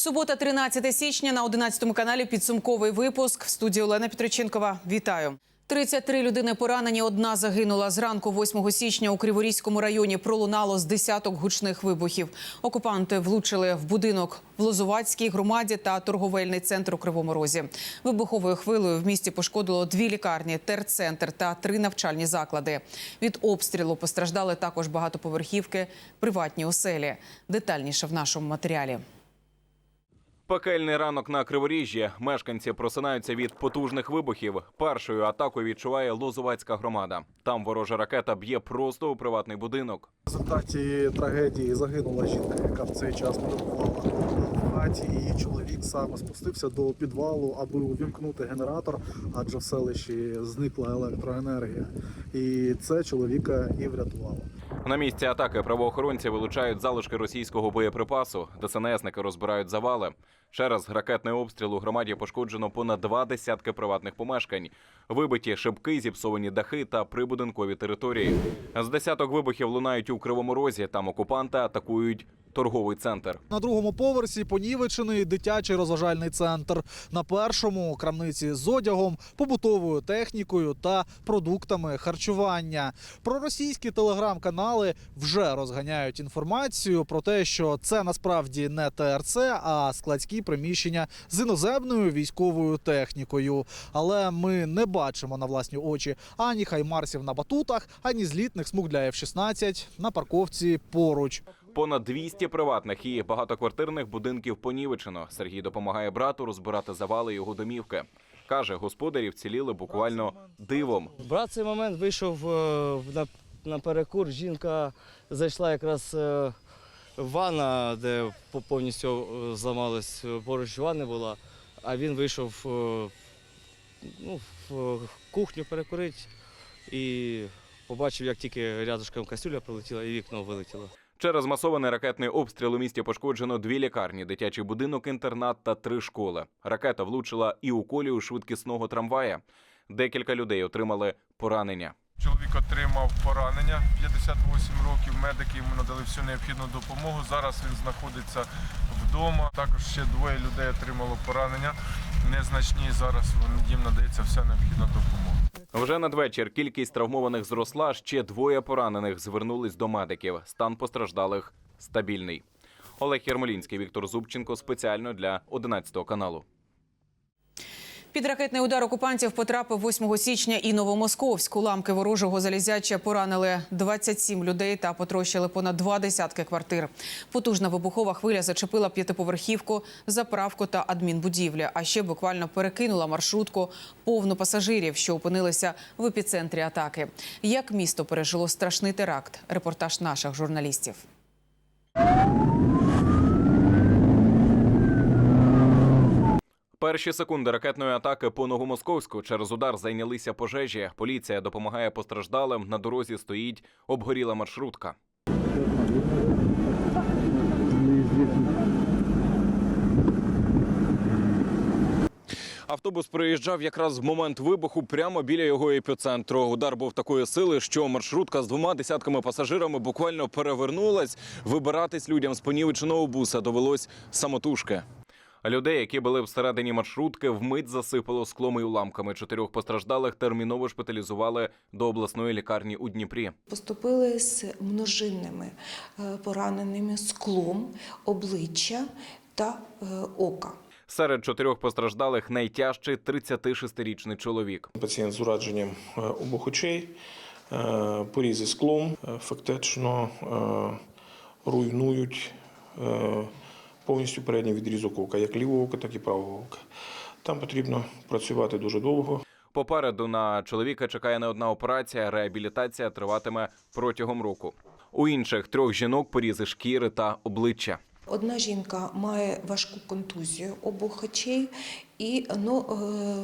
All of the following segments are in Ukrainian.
Субота, 13 січня на 11 каналі. Підсумковий випуск. В студії Олена Петриченкова. Вітаю. 33 людини поранені. Одна загинула зранку 8 січня у Криворізькому районі. Пролунало з десяток гучних вибухів. Окупанти влучили в будинок в Лозувацькій громаді та торговельний центр у Кривому Розі. Вибуховою хвилею в місті пошкодило дві лікарні, терцентр та три навчальні заклади. Від обстрілу постраждали також багатоповерхівки, приватні оселі. Детальніше в нашому матеріалі. Пекельний ранок на Криворіжжі. Мешканці просинаються від потужних вибухів. Першою атакою відчуває Лозувацька громада. Там ворожа ракета б'є просто у приватний будинок. В результаті трагедії загинула жінка, яка в цей час перебувала в хаті. І чоловік саме спустився до підвалу, аби увімкнути генератор, адже в селищі зникла електроенергія. І це чоловіка і врятувало. На місці атаки правоохоронці вилучають залишки російського боєприпасу. ДСНСники розбирають завали. Через ракетний обстріл у громаді пошкоджено понад два десятки приватних помешкань. Вибиті шибки, зіпсовані дахи та прибудинкові території. З десяток вибухів лунають у кривому розі. Там окупанти атакують торговий центр. На другому поверсі понівечений дитячий розважальний центр. На першому крамниці з одягом, побутовою технікою та продуктами харчування. Проросійські телеграм-канали вже розганяють інформацію про те, що це насправді не ТРЦ, а складські приміщення з іноземною військовою технікою. Але ми не бачимо на власні очі ані хаймарсів на батутах, ані злітних смуг для F-16 на парковці поруч. Понад 200 приватних і багатоквартирних будинків понівечено. Сергій допомагає брату розбирати завали його домівки. Каже, господарі вціліли буквально дивом. Брат цей момент вийшов е, на, на перекур. Жінка зайшла якраз е, ванна, де по- повністю е, зламалась, е, поруч ванни була, а він вийшов е, ну, в кухню перекурити і побачив, як тільки рядышком кастрюля прилетіла і вікно вилетіло. Через масований ракетний обстріл у місті пошкоджено дві лікарні, дитячий будинок, інтернат та три школи. Ракета влучила і у колію швидкісного трамвая. Декілька людей отримали поранення. Чоловік отримав поранення 58 років. Медики йому надали всю необхідну допомогу. Зараз він знаходиться вдома. Також ще двоє людей отримало поранення. Незначні. Зараз їм надається вся необхідна допомога. Вже надвечір кількість травмованих зросла. Ще двоє поранених звернулись до медиків. Стан постраждалих стабільний. Олег Єрмолінський, Віктор Зубченко спеціально для 11 каналу. Під ракетний удар окупантів потрапив 8 січня і Новомосковськ. Уламки ворожого залізяча поранили 27 людей та потрощили понад два десятки квартир. Потужна вибухова хвиля зачепила п'ятиповерхівку, заправку та адмінбудівлі. А ще буквально перекинула маршрутку повну пасажирів, що опинилися в епіцентрі атаки. Як місто пережило страшний теракт? Репортаж наших журналістів. Перші секунди ракетної атаки по Новомосковську через удар зайнялися пожежі. Поліція допомагає постраждалим. На дорозі стоїть обгоріла маршрутка. Автобус приїжджав якраз в момент вибуху прямо біля його епіцентру. Удар був такої сили, що маршрутка з двома десятками пасажирами буквально перевернулась. Вибиратись людям з понівеченого буса довелось самотужки. Людей, які були всередині маршрутки, вмить засипало склом і уламками. Чотирьох постраждалих терміново шпиталізували до обласної лікарні у Дніпрі. Поступили з множинними е, пораненими склом обличчя та е, ока. Серед чотирьох постраждалих найтяжчий 36-річний чоловік. Пацієнт з ураженням е, обох очей, порізи склом, фактично руйнують повністю передній відрізок ока, як лівого ока, так і правого ока. Там потрібно працювати дуже довго. Попереду на чоловіка чекає не одна операція. Реабілітація триватиме протягом року. У інших трьох жінок порізи шкіри та обличчя. Одна жінка має важку контузію обох очей, і ну,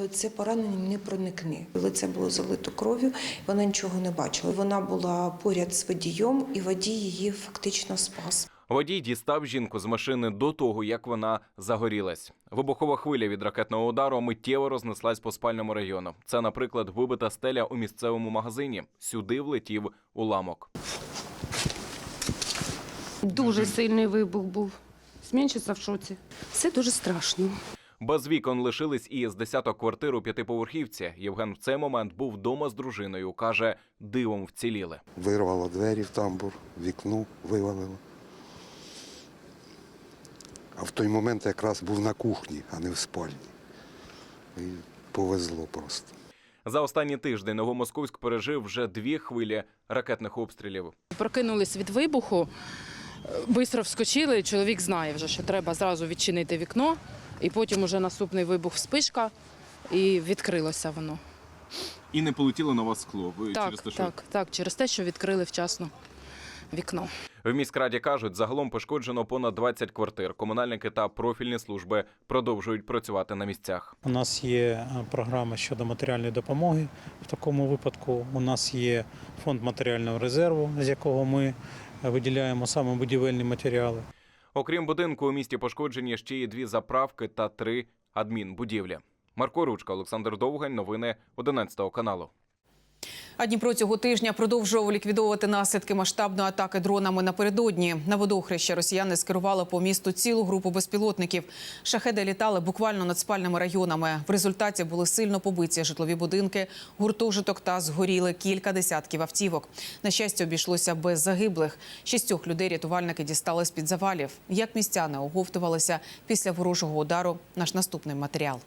е, це поранення не проникне. Лице було залито кров'ю, вона нічого не бачила. Вона була поряд з водієм, і водій її фактично спас. Водій дістав жінку з машини до того, як вона загорілась. Вибухова хвиля від ракетного удару миттєво рознеслась по спальному району. Це, наприклад, вибита стеля у місцевому магазині. Сюди влетів уламок. Дуже сильний вибух був. Зменшиться в шоці. Все дуже страшно. Без вікон лишились і з десяток квартир у п'ятиповерхівці. Євген в цей момент був вдома з дружиною. каже, дивом вціліли. Вирвало двері в тамбур, вікно вивалило. А в той момент якраз був на кухні, а не в спальні. І повезло просто. За останній тиждень Новомосковськ пережив вже дві хвилі ракетних обстрілів. Прокинулись від вибуху, швидко вскочили. Чоловік знає вже, що треба зразу відчинити вікно, і потім уже наступний вибух вспишка, і відкрилося воно. І не полетіло на вас скло. Ви Так, так, так, через те, що відкрили вчасно вікно. В міськраді кажуть, загалом пошкоджено понад 20 квартир. Комунальники та профільні служби продовжують працювати на місцях. У нас є е, програма щодо матеріальної допомоги. В такому випадку у нас є фонд матеріального резерву, з якого ми виділяємо саме будівельні матеріали. Окрім будинку, у місті пошкоджені ще й дві заправки та три адмінбудівлі. Марко Ручка, Олександр Довгань. Новини 11 каналу. А Дніпро цього тижня продовжував ліквідовувати наслідки масштабної атаки дронами напередодні. На водохреща росіяни скерували по місту цілу групу безпілотників. Шахеди літали буквально над спальними районами. В результаті були сильно побиті житлові будинки, гуртожиток та згоріли кілька десятків автівок. На щастя, обійшлося без загиблих. Шістьох людей рятувальники дістали з під завалів. Як містяни оговтувалися після ворожого удару? Наш наступний матеріал.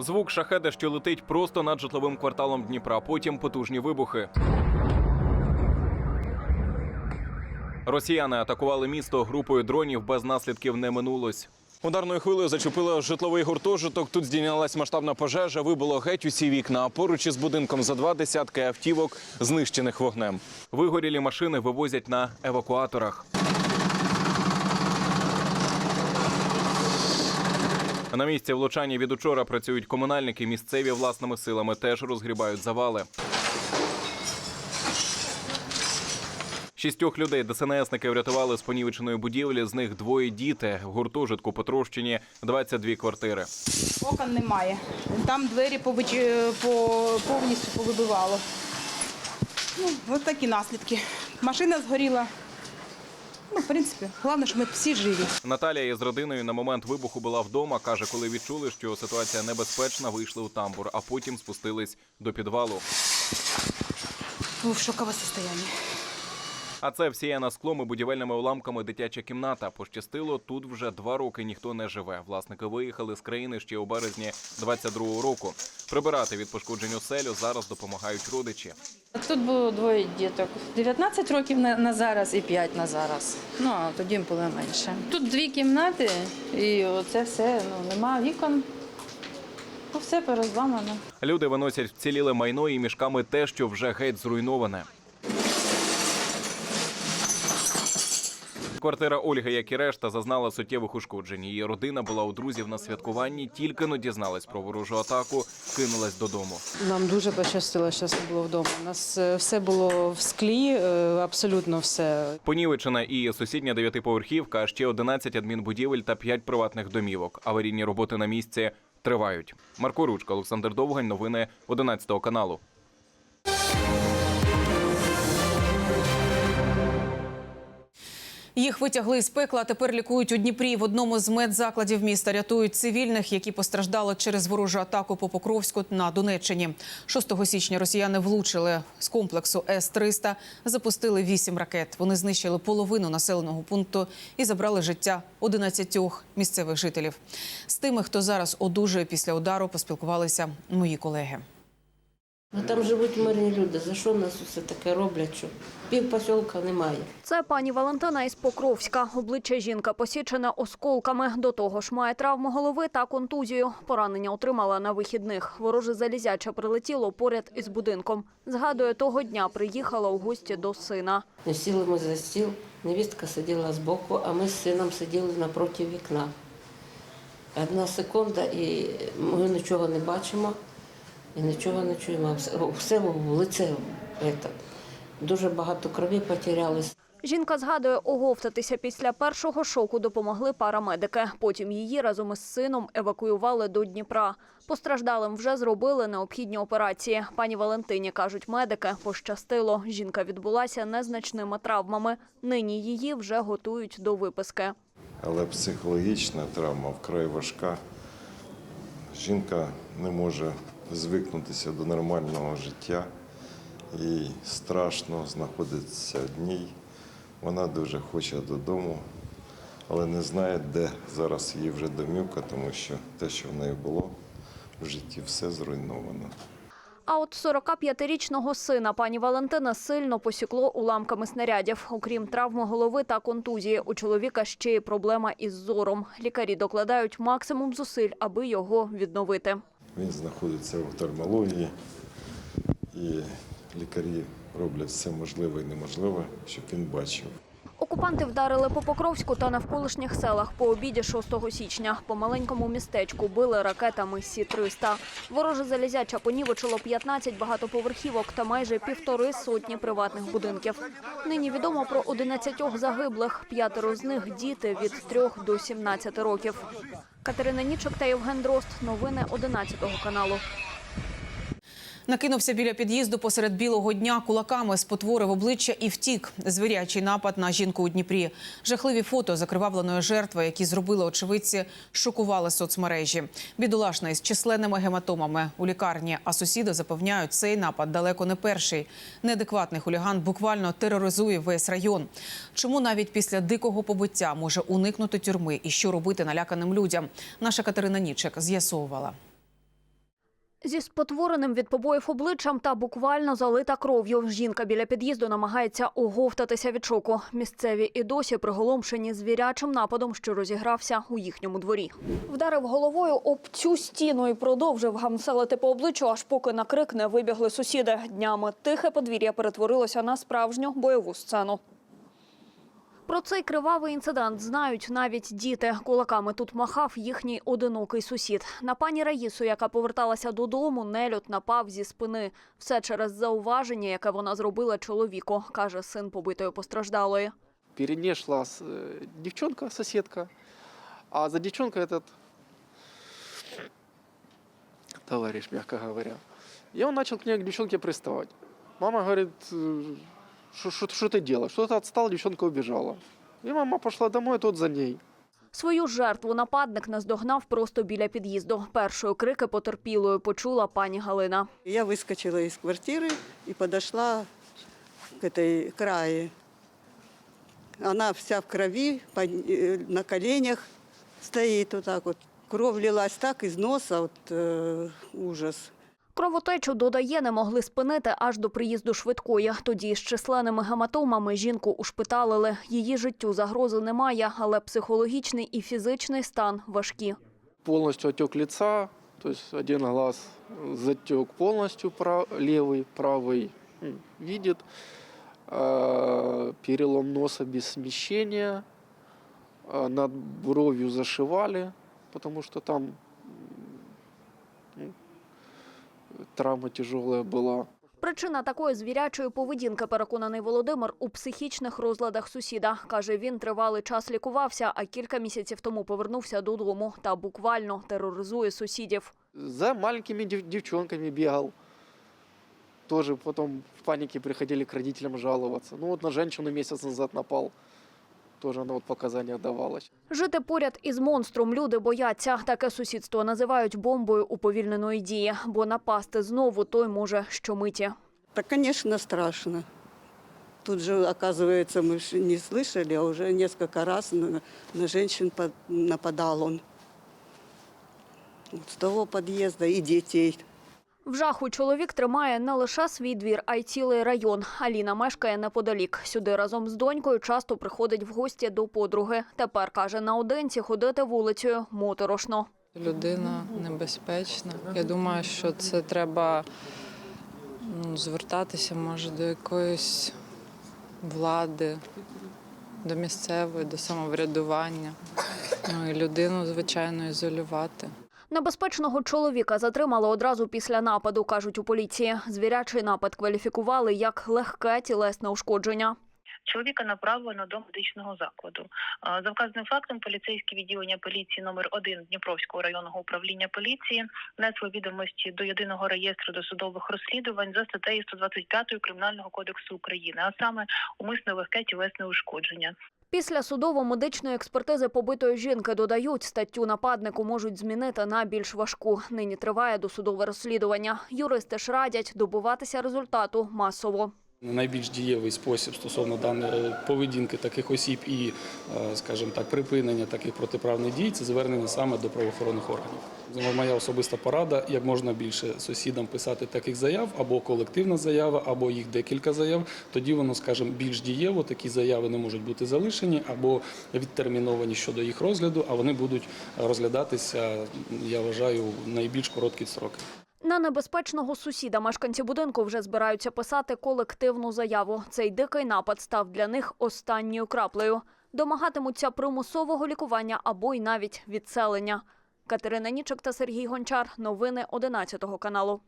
Звук шахеда, що летить просто над житловим кварталом Дніпра. Потім потужні вибухи. Росіяни атакували місто групою дронів. Без наслідків не минулось. Ударною хвилею зачепило житловий гуртожиток. Тут здійнялась масштабна пожежа. Вибило геть усі вікна. А поруч із будинком за два десятки автівок, знищених вогнем. Вигорілі машини вивозять на евакуаторах. На місці влучання від учора працюють комунальники. Місцеві власними силами теж розгрібають завали. Шістьох людей ДСНСники врятували з понівеченої будівлі. З них двоє діти. В гуртожитку потрощені 22 квартири. Окон немає. Там двері пович- повністю повибивало. Ну, ось такі наслідки. Машина згоріла. Ну, в принципі, головне, що ми всі живі. Наталія із родиною на момент вибуху була вдома. каже, коли відчули, що ситуація небезпечна, вийшли у тамбур, а потім спустились до підвалу. Був в шокове состояння. А це всіяна склом і будівельними уламками дитяча кімната. Пощастило, тут вже два роки ніхто не живе. Власники виїхали з країни ще у березні 22-го року. Прибирати від пошкоджень оселю зараз допомагають родичі. Тут було двоє діток. 19 років на, зараз і 5 на зараз. Ну, а тоді було менше. Тут дві кімнати, і оце все, ну, нема вікон. Ну, все перезламано. Люди виносять вціліле майно і мішками те, що вже геть зруйноване. Квартира Ольги, як і решта, зазнала суттєвих ушкоджень. Її родина була у друзів на святкуванні, тільки но дізналась про ворожу атаку, кинулась додому. Нам дуже пощастило, що все було вдома. У нас е, все було в склі, е, абсолютно все. Понівечена і сусідня дев'ятиповерхівка, а ще 11 адмінбудівель та 5 приватних домівок. Аварійні роботи на місці тривають. Марко Ручка, Олександр Довгань. Новини 11 каналу. Їх витягли з пекла, а тепер лікують у Дніпрі. В одному з медзакладів міста рятують цивільних, які постраждали через ворожу атаку по Покровську на Донеччині. 6 січня росіяни влучили з комплексу С-300, запустили 8 ракет. Вони знищили половину населеного пункту і забрали життя 11 місцевих жителів. З тими, хто зараз одужує після удару, поспілкувалися мої колеги. Ну там живуть мирні люди. За що нас усе таке роблять? Що пів посілка немає. Це пані Валентина із Покровська. Обличчя жінка посічене осколками. До того ж має травму голови та контузію. Поранення отримала на вихідних. Вороже залізяче прилетіло поряд із будинком. Згадує, того дня приїхала у гості до сина. Не сіли ми за стіл, невістка сиділа збоку, а ми з сином сиділи напроти вікна. Одна секунда, і ми нічого не бачимо і нічого не чуємо. Все- в лице. Дуже багато крові потерялось. Жінка згадує, оговтатися після першого шоку допомогли парамедики. Потім її разом із сином евакуювали до Дніпра. Постраждалим вже зробили необхідні операції. Пані Валентині, кажуть медики, пощастило. Жінка відбулася незначними травмами. Нині її вже готують до виписки. але психологічна травма вкрай важка. Жінка не може звикнутися до нормального життя. Їй страшно знаходитися одній. Вона дуже хоче додому, але не знає, де зараз її вже домівка, тому що те, що в неї було в житті, все зруйновано. А от 45-річного сина пані Валентина сильно посікло уламками снарядів. Окрім травми голови та контузії, у чоловіка ще й проблема із зором. Лікарі докладають максимум зусиль, аби його відновити. Він знаходиться в офтальмології, і лікарі роблять все можливе і неможливе, щоб він бачив. Окупанти вдарили по Покровську та навколишніх селах по обіді 6 січня. По маленькому містечку били ракетами Сі-300. Вороже залізяча понівечило 15 багатоповерхівок та майже півтори сотні приватних будинків. Нині відомо про 11 загиблих. П'ятеро з них – діти від 3 до 17 років. Катерина Нічок та Євген Дрозд. Новини 11 каналу. Накинувся біля під'їзду посеред білого дня кулаками, спотворив обличчя і втік. Звірячий напад на жінку у Дніпрі. Жахливі фото закривавленої жертви, які зробили очевидці, шокували соцмережі. Бідолашна із численними гематомами у лікарні. А сусіди запевняють, цей напад далеко не перший. Неадекватний хуліган буквально тероризує весь район. Чому навіть після дикого побиття може уникнути тюрми і що робити наляканим людям? Наша Катерина Нічек з'ясовувала. Зі спотвореним від побоїв обличчям та буквально залита кров'ю. Жінка біля під'їзду намагається оговтатися від шоку. Місцеві і досі приголомшені звірячим нападом, що розігрався у їхньому дворі. Вдарив головою об цю стіну і продовжив гамселити по обличчю, аж поки на крик не вибігли сусіди. Днями тихе подвір'я перетворилося на справжню бойову сцену. Про цей кривавий інцидент знають навіть діти. Кулаками тут махав їхній одинокий сусід. На пані Раїсу, яка поверталася додому, нелюд напав зі спини. Все через зауваження, яке вона зробила чоловіку, каже син побитої постраждалої. Перед ней шла с- э, девчонка, соседка, а за девчонкой этот товарищ, мягко говоря. И он начал к ней, к девчонке приставать. Мама говорит, «Э, что что- что ты делаешь? Что-то отстал, девчонка убежала. И мама пошла домой, тот за ней. Свою жертву нападник наздогнав просто біля під'їзду. Першою крики потерпілої почула пані Галина. Я выскочила из квартиры и подошла к этой крае. Она вся в крови, по- э, на коленях стоит вот так вот. Кровь лилась так из носа, вот э, ужас. Кровотечу, додає, не могли спинити аж до приїзду швидкої. Тоді з численними гематомами жінку ушпиталили. Її життю загрози немає, але психологічний і фізичний стан важкі. Полностью отек лица, то есть один глаз затек полностью, прав- левый, правый м, Перелом носа без смещения. А, Над бровью зашивали, потому что там м, ну, травма тяжелая была. Причина такої звірячої поведінки, переконаний Володимир, у психічних розладах сусіда. Каже, він тривалий час лікувався, а кілька місяців тому повернувся додому та буквально тероризує сусідів. За маленькими девчонками бегал. Тоже потом в панике приходили к родителям жаловаться. Ну вот на женщину месяц назад напал Тоже она вот показания давала. Жити поряд із монстром люди бояться. Таке сусідство називають бомбою уповільненої дії, бо напасти знову той може щомиті. Так, конечно, страшно. Тут же, оказывается, мы ж не слышали, а уже несколько раз на, на женщин под- нападал он. Вот с того подъезда и детей. В жаху чоловік тримає не лише свій двір, а й цілий район. Аліна мешкає неподалік. Сюди разом з донькою часто приходить в гості до подруги. Тепер, каже, наодинці ходити вулицею моторошно. Людина небезпечна. Я думаю, що це треба ну, звертатися, може, до якоїсь влади, до місцевої, до самоврядування. Ну і людину, звичайно, ізолювати. Небезпечного чоловіка затримали одразу після нападу, кажуть у поліції. Звірячий напад кваліфікували як легке тілесне ушкодження. Чоловіка направлено до медичного закладу. За вказаним фактом поліцейське відділення поліції номер 1 Дніпровського районного управління поліції внесло відомості до єдиного реєстру досудових розслідувань за статтею 125 Кримінального кодексу України, а саме умисне легке тілесне ушкодження. Після судово-медичної експертизи побитої жінки додають, статтю нападнику можуть змінити на більш важку. Нині триває досудове розслідування. Юристи ж радять добуватися результату масово. Найбільш дієвий спосіб стосовно даної поведінки таких осіб і, е, скажімо так, припинення таких протиправних дій це звернення саме до правоохоронних органів. Моя особиста порада, як можна більше сусідам писати таких заяв, або колективна заява, або їх декілька заяв. Тоді воно, скажімо, більш дієво. Такі заяви не можуть бути залишені або відтерміновані щодо їх розгляду, а вони будуть розглядатися, я вважаю, найбільш короткі строки. На небезпечного сусіда мешканці будинку вже збираються писати колективну заяву. Цей дикий напад став для них останньою краплею. Домагатимуться примусового лікування або й навіть відселення. Катерина Нічок та Сергій Гончар. Новини 11 каналу.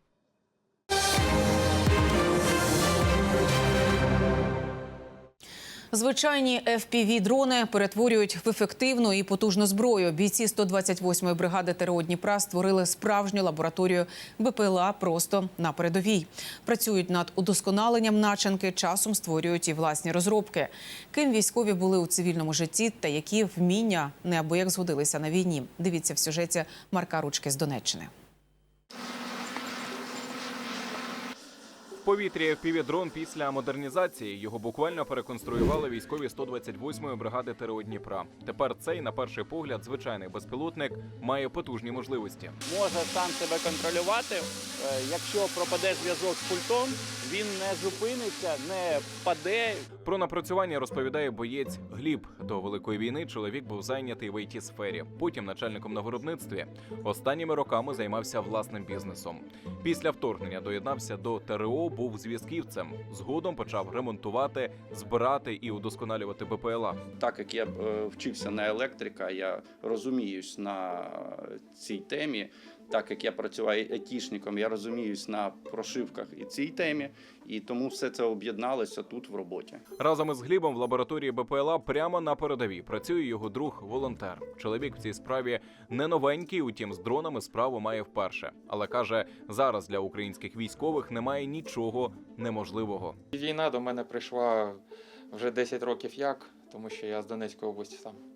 Звичайні FPV-дрони перетворюють в ефективну і потужну зброю. Бійці 128-ї бригади ТРО Дніпра створили справжню лабораторію БПЛА просто на передовій. Працюють над удосконаленням начинки, часом створюють і власні розробки. Ким військові були у цивільному житті та які вміння неабияк згодилися на війні. Дивіться в сюжеті Марка Ручки з Донеччини. В повітрі FPV-дрон після модернізації його буквально переконструювали військові 128-ї бригади ТРО Дніпра. Тепер цей, на перший погляд, звичайний безпілотник має потужні можливості. може сам себе контролювати. Е, Якщо пропаде зв'язок з пультом, він не зупиниться, не впаде. Про напрацювання розповідає боєць Гліб. До великої війни чоловік був зайнятий в it сфері потім начальником на виробництві. Останніми роками займався власним бізнесом. Після вторгнення доєднався до ТРО, був зв'язківцем. Згодом почав ремонтувати, збирати і удосконалювати БПЛА. Так як я е, вчився на електрика, я розуміюсь на цій темі. Так як я працював айтішником, я розуміюсь на прошивках і цій темі, і тому все це об'єдналося тут в роботі. Разом із Глібом в лабораторії БПЛА прямо на передовій працює його друг волонтер. Чоловік в цій справі не новенький, утім з дронами справу має вперше. Але каже, зараз для українських військових немає нічого неможливого. Війна до мене прийшла вже 10 років як, тому що я з Донецької області сам.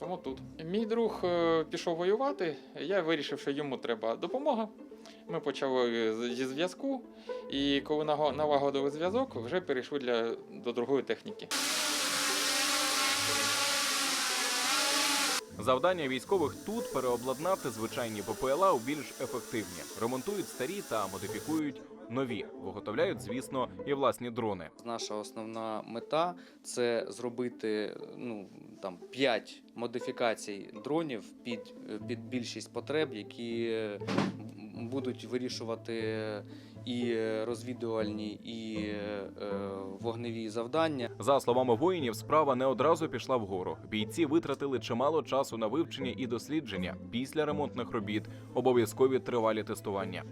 Тому тут. Мій друг е, пішов воювати, я вирішив, що йому треба допомога. Ми почали зі зв'язку, і коли налагодили зв'язок, вже перейшли для, до другої техніки. Завдання військових тут переобладнати звичайні БПЛА у більш ефективні. Ремонтують старі та модифікують нові. Виготовляють, звісно, і власні дрони. Наша основна мета це зробити ну там 5 модифікацій дронів під, під більшість потреб, які будуть вирішувати і розвідувальні, і е, вогневі завдання. За словами воїнів, справа не одразу пішла вгору. Бійці витратили чимало часу на вивчення і дослідження. Після ремонтних робіт обов'язкові тривалі тестування.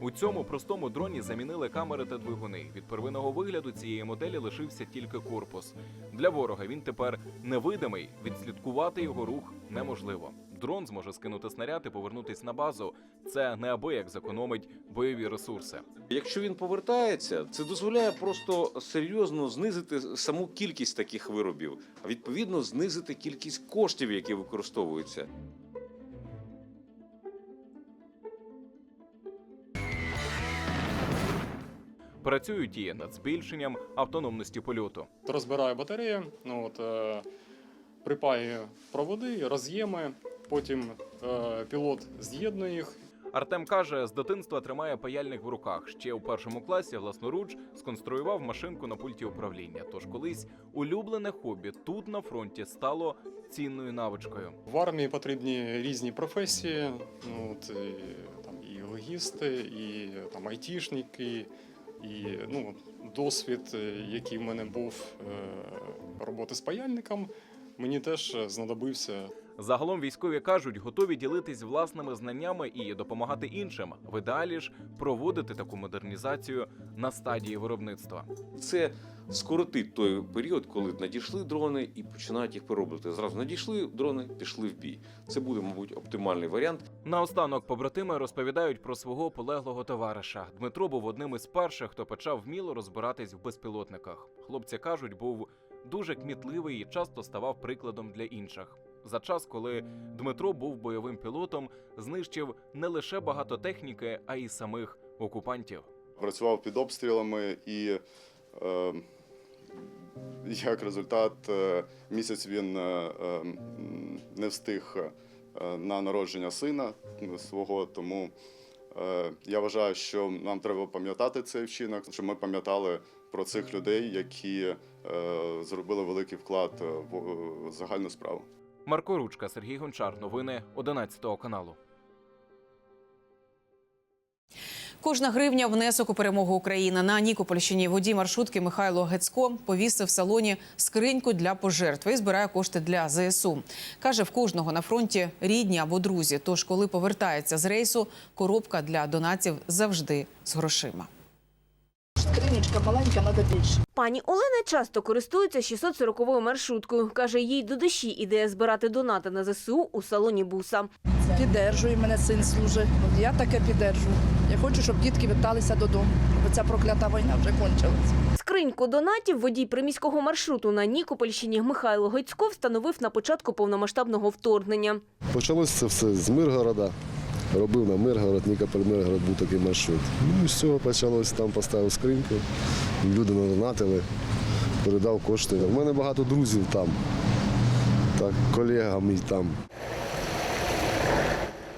У цьому простому дроні замінили камери та двигуни. Від первинного вигляду цієї моделі лишився тільки корпус. Для ворога він тепер невидимий. Відслідкувати його рух неможливо. Дрон зможе скинути снаряд і повернутись на базу. Це неабияк зекономить бойові ресурси. Якщо він повертається, це дозволяє просто серйозно знизити саму кількість таких виробів, а відповідно знизити кількість коштів, які використовуються. Працюють і над збільшенням автономності польоту. розбираю батарею, ну от е, припаюю проводи, роз'єми. Потім е, пілот з'єднує їх. Артем каже, з дитинства тримає паяльник в руках. Ще у першому класі власноруч сконструював машинку на пульті управління. Тож колись улюблене хобі тут на фронті стало цінною навичкою. В армії потрібні різні професії. Ну от і, там і логісти, і там айтішники, і ну досвід, е, який в мене був е, роботи з паяльником, мені теж знадобився. Загалом військові кажуть, готові ділитись власними знаннями і допомагати іншим. В ідеалі ж проводити таку модернізацію на стадії виробництва. Це скоротить той період, коли надійшли дрони і починають їх перероблювати. Зразу надійшли дрони, пішли в бій. Це буде, мабуть, оптимальний варіант. Наостанок побратими розповідають про свого полеглого товариша. Дмитро був одним із перших, хто почав вміло розбиратись в безпілотниках. Хлопці кажуть, був дуже кмітливий і часто ставав прикладом для інших. За час, коли Дмитро був бойовим пілотом, знищив не лише багато техніки, а й самих окупантів. працював під обстрілами і е, як результат е, місяць він е, е, м, не встиг е, на народження сина свого. Тому я вважаю, що нам треба пам'ятати цей вчинок, щоб ми пам'ятали про цих людей, які зробили великий вклад в загальну справу. Марко Ручка, Сергій Гончар. Новини 11 каналу. Кожна гривня внесок у перемогу України. На Нікопольщині водій маршрутки Михайло Гецько повісив в салоні скриньку для пожертв і збирає кошти для ЗСУ. Каже, в кожного на фронті рідні або друзі. Тож, коли повертається з рейсу, коробка для донатів завжди з грошима. Скринічка маленька, треба більше. Пані Олена часто користується 640-ю маршруткою. Каже, їй до душі ідея збирати донати на ЗСУ у салоні буса. Піддержує мене син служить. Я таке піддержу. Я хочу, щоб дітки верталися додому, бо ця проклята війна вже кончилась. Скриньку донатів водій приміського маршруту на Нікопольщині Михайло Гицько встановив на початку повномасштабного вторгнення. Почалося це все з Миргорода. Робив на Миргород, Нікополь Миргород був такий маршрут. Ну, і з цього почалось, там поставив скриньку, люди надонатили, передав кошти. У мене багато друзів там, так, колега мій там.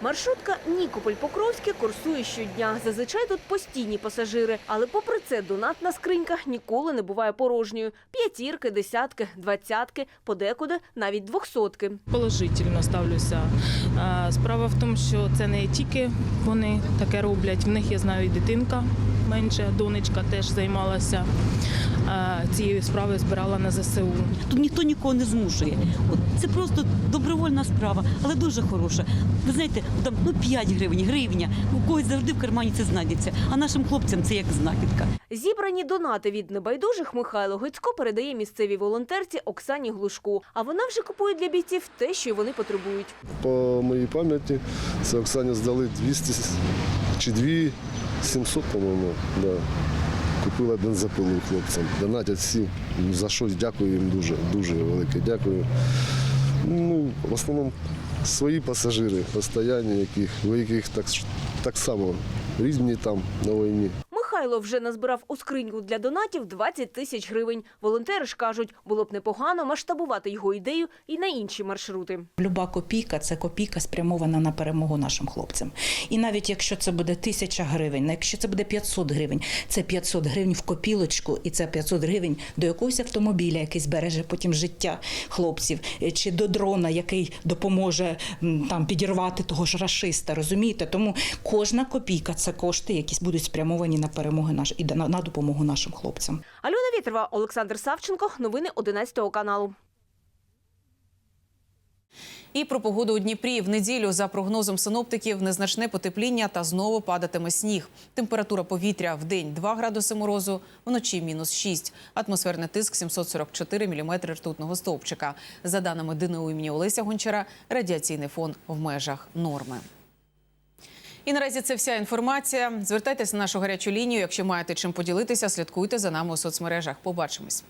Маршрутка Нікополь-Покровське курсує щодня. Зазвичай тут постійні пасажири. Але попри це донатна скринька ніколи не буває порожньою. П'ятірки, десятки, двадцятки, подекуди навіть двохсотки. Положительно ставлюся. Справа в тому, що це не тільки вони таке роблять. В них я знаю і дитинка менша, донечка теж займалася цією справою, збирала на ЗСУ. Тут ніхто нікого не змушує. Це просто добровольна справа, але дуже хороша. Ви знаєте, там ну 5 гривень, гривня. У когось завжди в кармані це знайдеться. А нашим хлопцям це як знахідка. Зібрані донати від небайдужих Михайло Гицько передає місцевій волонтерці Оксані Глушку. А вона вже купує для бійців те, що вони потребують. По моїй пам'яті це Оксані здали 200 чи 2 700, по-моєму. Да. Купила бензопилу хлопцям. Донатять всі. Ну, За щось дякую їм дуже, дуже велике дякую. Ну, в основному свої пасажири, постоянні, яких, у яких так, так само різні там на війні. Михайло вже назбирав у скриньку для донатів 20 тисяч гривень. Волонтери ж кажуть, було б непогано масштабувати його ідею і на інші маршрути. Люба копійка це копійка спрямована на перемогу нашим хлопцям. І навіть якщо це буде тисяча гривень, якщо це буде 500 гривень, це 500 гривень в копілочку, і це 500 гривень до якогось автомобіля, який збереже потім життя хлопців, е, чи до дрона, який допоможе там підірвати того ж рашиста. Розумієте? Тому кожна копійка це кошти, які будуть спрямовані на перемоги наш і на, на допомогу нашим хлопцям. Альона Вітрова, Олександр Савченко. Новини 11 каналу. І про погоду у Дніпрі в неділю за прогнозом синоптиків незначне потепління та знову падатиме сніг. Температура повітря в день 2 градуси морозу, вночі мінус 6. Атмосферний тиск 744 міліметри ртутного стовпчика. За даними ДНУ імені Олеся Гончара, радіаційний фон в межах норми. І наразі це вся інформація. Звертайтеся на нашу гарячу лінію. Якщо маєте чим поділитися, слідкуйте за нами у соцмережах. Побачимось.